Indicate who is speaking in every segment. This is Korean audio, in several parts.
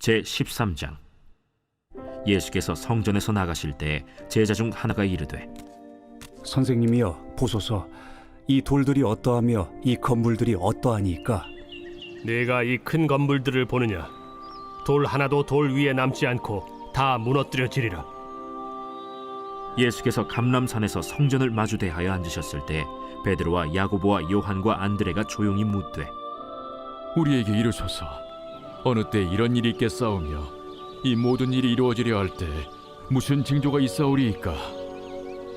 Speaker 1: 제 13장 예수께서 성전에서 나가실 때 제자 중 하나가 이르되
Speaker 2: 선생님이여 보소서 이 돌들이 어떠하며 이 건물들이 어떠하니까
Speaker 3: 네가 이 큰 건물들을 보느냐? 돌 하나도 돌 위에 남지 않고 다 무너뜨려지리라.
Speaker 1: 예수께서 감람산에서 성전을 마주 대하여 앉으셨을 때 베드로와 야고보와 요한과 안드레가 조용히 묻되
Speaker 4: 우리에게 이르소서 어느 때 이런 일이 있겠사오며 이 모든 일이 이루어지려 할 때 무슨 징조가 있사오리이까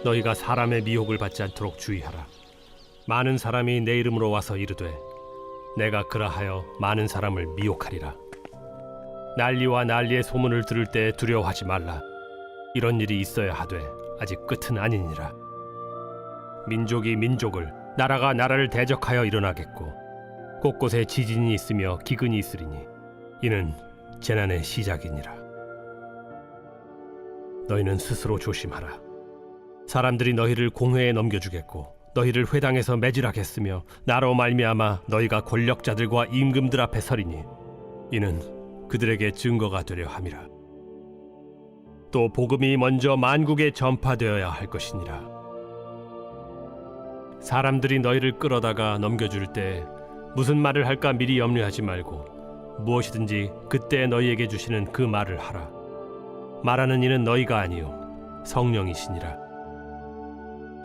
Speaker 3: 너희가 사람의 미혹을 받지 않도록 주의하라. 많은 사람이 내 이름으로 와서 이르되 내가 그라하여 많은 사람을 미혹하리라. 난리와 난리의 소문을 들을 때 두려워하지 말라. 이런 일이 있어야 하되 아직 끝은 아니니라. 민족이 민족을 나라가 나라를 대적하여 일어나겠고 곳곳에 지진이 있으며 기근이 있으리니 이는 재난의 시작이니라. 너희는 스스로 조심하라. 사람들이 너희를 공회에 넘겨주겠고 너희를 회당에서 매질하겠으며 나로 말미암아 너희가 권력자들과 임금들 앞에 서리니 이는 그들에게 증거가 되려 함이라. 또 복음이 먼저 만국에 전파되어야 할 것이니라. 사람들이 너희를 끌어다가 넘겨줄 때 무슨 말을 할까 미리 염려하지 말고 무엇이든지 그때 너희에게 주시는 그 말을 하라. 말하는 이는 너희가 아니요 성령이시니라.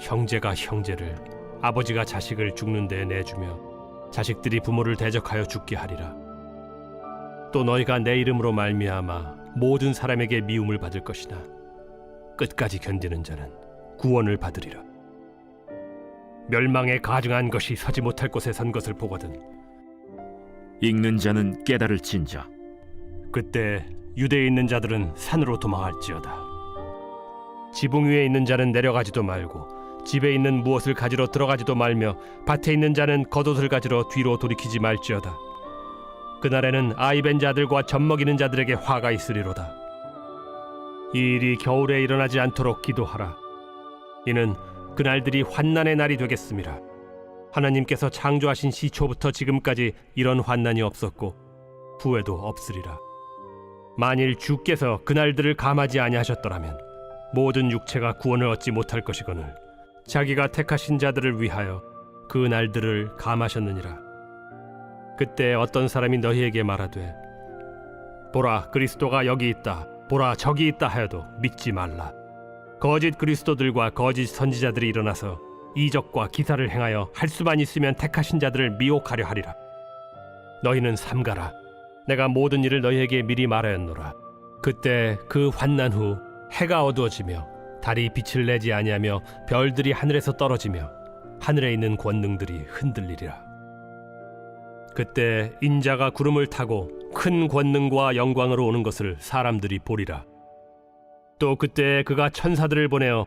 Speaker 3: 형제가 형제를 아버지가 자식을 죽는 데 내주며 자식들이 부모를 대적하여 죽게 하리라. 또 너희가 내 이름으로 말미암아 모든 사람에게 미움을 받을 것이나 끝까지 견디는 자는 구원을 받으리라. 멸망에 가증한 것이 서지 못할 곳에 선 것을 보거든
Speaker 1: 읽는 자는 깨달을진저
Speaker 3: 그때 유대에 있는 자들은 산으로 도망할지어다. 지붕 위에 있는 자는 내려가지도 말고 집에 있는 무엇을 가지러 들어가지도 말며 밭에 있는 자는 겉옷을 가지러 뒤로 돌이키지 말지어다. 그날에는 아이벤 자들과 젖먹이는 자들에게 화가 있으리로다. 이 일이 겨울에 일어나지 않도록 기도하라. 이는 그날들이 환난의 날이 되겠습니다. 하나님께서 창조하신 시초부터 지금까지 이런 환난이 없었고 후에도 없으리라. 만일 주께서 그날들을 감하지 아니하셨더라면 모든 육체가 구원을 얻지 못할 것이거늘 자기가 택하신 자들을 위하여 그 날들을 감하셨느니라. 그때 어떤 사람이 너희에게 말하되 보라 그리스도가 여기 있다 보라 저기 있다 하여도 믿지 말라. 거짓 그리스도들과 거짓 선지자들이 일어나서 이적과 기사를 행하여 할 수만 있으면 택하신 자들을 미혹하려 하리라. 너희는 삼가라. 내가 모든 일을 너희에게 미리 말하였노라. 그때 그 환난 후 해가 어두워지며 달이 빛을 내지 아니하며 별들이 하늘에서 떨어지며 하늘에 있는 권능들이 흔들리리라. 그때 인자가 구름을 타고 큰 권능과 영광으로 오는 것을 사람들이 보리라. 또 그때 그가 천사들을 보내어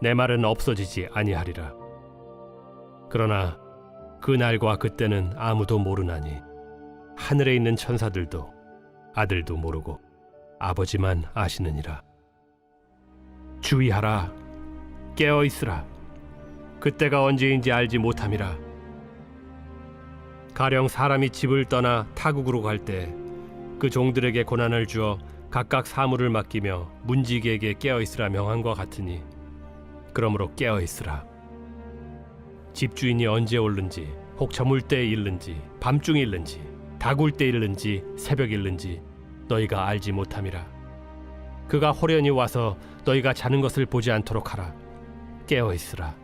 Speaker 3: 내 말은 없어지지 아니하리라. 그러나 그 날과 그때는 아무도 모르나니 하늘에 있는 천사들도 아들도 모르고 아버지만 아시느니라. 주의하라. 깨어 있으라. 그때가 언제인지 알지 못함이라. 가령 사람이 집을 떠나 타국으로 갈 때 그 종들에게 고난을 주어 각각 사물을 맡기며 문지기에게 깨어 있으라 명한과 같으니 그러므로 깨어 있으라. 집주인이 언제 올는지 혹 저물 때에 일는지 밤중에 일는지 다굴 때 일는지 새벽 일는지 너희가 알지 못함이라. 그가 호련히 와서 너희가 자는 것을 보지 않도록 하라. 깨어 있으라.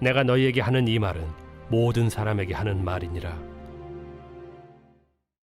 Speaker 3: 내가 너희에게 하는 이 말은 모든 사람에게 하는 말이니라.